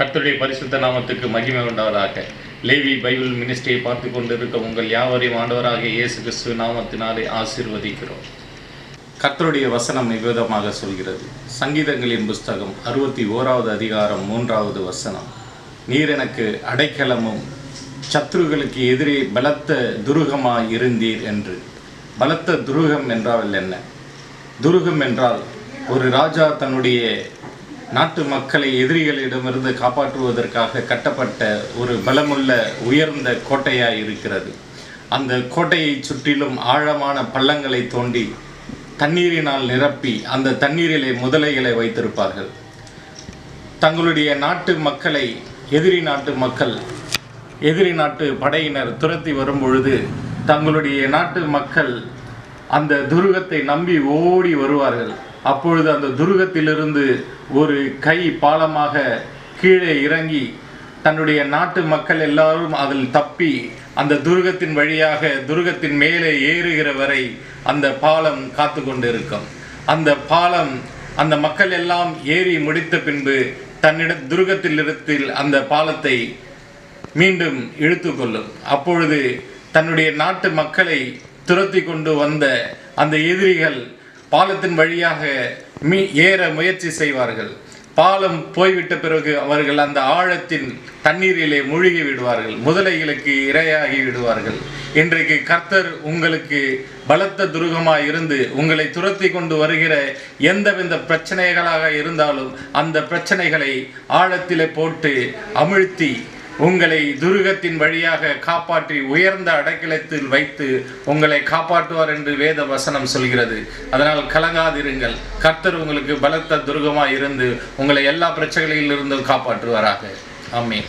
கர்த்தருடைய பரிசுத்த நாமத்துக்கு மகிமை கொண்டவராக லேவி பைபிள் மினிஸ்ட்ரியை பார்த்து கொண்டிருக்க உங்கள் யாவரையும் ஆண்டவராக இயேசு கிறிஸ்துவ நாமத்தினாலே ஆசீர்வதிக்கிறோம். கர்த்தருடைய வசனம் நிவேதமாக சொல்கிறது. சங்கீதங்களின் புஸ்தகம் அறுபத்தி ஓராவது அதிகாரம் மூன்றாவது வசனம். நீர் எனக்கு அடைக்கலமும் சத்ருகளுக்கு எதிரே பலத்த துருகமாக இருந்தீர் என்று. பலத்த துருகம் என்றால் என்ன? துருகம் என்றால் ஒரு ராஜா தன்னுடைய நாட்டு மக்களை எதிரிகளிடமிருந்து காப்பாற்றுவதற்காக கட்டப்பட்ட ஒரு பலமுள்ள உயர்ந்த கோட்டையாக இருக்கிறது அந்த கோட்டையை சுற்றிலும் ஆழமான பள்ளங்களை தோண்டி தண்ணீரினால் நிரப்பி அந்த தண்ணீரிலே முதலைகளை வைத்திருப்பார்கள். தங்களுடைய நாட்டு மக்களை எதிரி நாட்டு மக்கள் எதிரி நாட்டு படையினர் துரத்தி வரும் பொழுது தங்களுடைய நாட்டு மக்கள் அந்த துருகத்தை நம்பி ஓடி வருவார்கள். அப்பொழுது அந்த துருகத்திலிருந்து ஒரு கை பாலமாக கீழே இறங்கி தன்னுடைய நாட்டு மக்கள் எல்லாரும் அதில் தப்பி அந்த துருகத்தின் வழியாக துருகத்தின் மேலே ஏறுகிற வரை அந்த பாலம் காத்து கொண்டிருக்கும். அந்த பாலம் அந்த மக்கள் எல்லாம் ஏறி முடித்த பின்பு தன்னிட துருகத்திலிருத்தில் அந்த பாலத்தை மீண்டும் இழுத்து கொள்ளும். அப்பொழுது தன்னுடைய நாட்டு மக்களை துரத்தி கொண்டு வந்த அந்த எதிரிகள் பாலத்தின் வழியாக மீ ஏற முயற்சி செய்வார்கள். பாலம் போய்விட்ட பிறகு அவர்கள் அந்த ஆழத்தின் தண்ணீரிலே மூழ்கி விடுவார்கள். முதலைகளுக்கு இரையாகி விடுவார்கள். இன்றைக்கு கர்த்தர் உங்களுக்கு பலத்த துருகமாக இருந்து உங்களை துரத்தி கொண்டு வருகிற எந்தவித பிரச்சனைகளாக இருந்தாலும் அந்த பிரச்சனைகளை ஆழத்திலே போட்டு அமிழ்த்தி உங்களை துருகத்தின் வழியாக காப்பாற்றி உயர்ந்த அடைக்கலத்தில் வைத்து உங்களை காப்பாற்றுவார் என்று வேத வசனம் சொல்கிறது. அதனால் கலங்காதிருங்கள். கர்த்தர் உங்களுக்கு பலத்த துருகமாக இருந்து உங்களை எல்லா பிரச்சனைகளிலிருந்தும் காப்பாற்றுவாராக. ஆமென்.